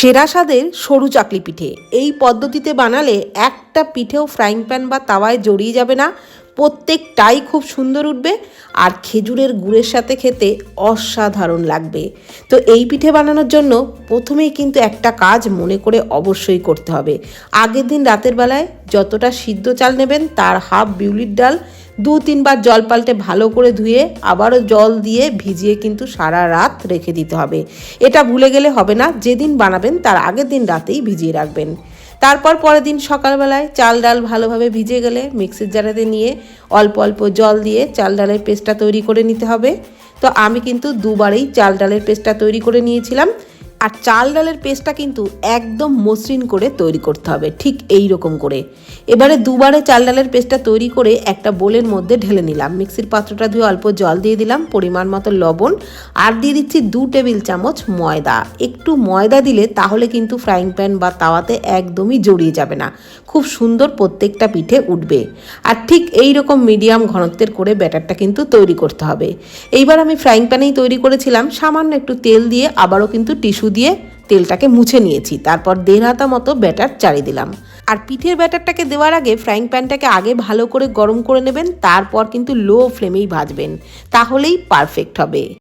সেরা স্বাদের সরু চাকলি পিঠে। এই পদ্ধতিতে বানালে একটা পিঠেও ফ্রাইং প্যান বা তাওয়ায় জড়িয়ে যাবে না। প্রত্যেকটাই খুব সুন্দর উঠবে আর খেজুরের গুড়ের সাথে খেতে অসাধারণ লাগবে। তো এই পিঠে বানানোর জন্য প্রথমেই কিন্তু একটা কাজ মনে করে অবশ্যই করতে হবে। আগের দিন রাতের বেলায় যতটা সিদ্ধ চাল নেবেন, তার হাফ বিউলির ডাল, দু তিনবার জল পাল্টে ভালো করে ধুয়ে আবারও জল দিয়ে ভিজিয়ে কিন্তু সারা রাত রেখে দিতে হবে। এটা ভুলে গেলে হবে না, যেদিন বানাবেন তার আগের দিন রাতেই ভিজিয়ে রাখবেন। তারপর পরের দিন সকালবেলায় চাল ডাল ভালোভাবে ভিজে গেলে মিক্সির জারাতে নিয়ে অল্প অল্প জল দিয়ে চাল ডালের পেস্টটা তৈরি করে নিতে হবে। তো আমি কিন্তু দুবারেই চাল ডালের পেস্টটা তৈরি করে নিয়েছিলাম। আর চাল ডালের পেস্টটা কিন্তু একদম মসৃণ করে তৈরি করতে হবে, ঠিক এই রকম করে। এবারে দুবারে চাল ডালের পেস্টটা তৈরি করে একটা বোলের মধ্যে ঢেলে নিলাম। মিক্সির পাত্রটা ধুয়ে অল্প জল দিয়ে দিলাম, পরিমাণ মতো লবণ, আর দিয়ে দিচ্ছি দু টেবিল চামচ ময়দা। একটু ময়দা দিলে তাহলে কিন্তু ফ্রাইং প্যান বা তাওয়াতে একদমই জড়িয়ে যাবে না, খুব সুন্দর প্রত্যেকটা পিঠে উঠবে। আর ঠিক এই রকম মিডিয়াম ঘনত্বের করে ব্যাটারটা কিন্তু তৈরি করতে হবে। এইবার আমি ফ্রাইং প্যানেই তৈরি করেছিলাম, সামান্য একটু তেল দিয়ে আবারও কিন্তু টিস্যু দিয়ে তেলটাকে মুছে নিয়েছি। তারপর দেড় হাতা মতো ব্যাটার চারি দিলাম। আর পিঠের ব্যাটারটাকে দেওয়ার আগে ফ্রাইং প্যানটাকে আগে ভালো করে গরম করে নেবেন, তারপর কিন্তু লো ফ্লেমেই ভাজবেন। তাহলেই পারফেক্ট হবে।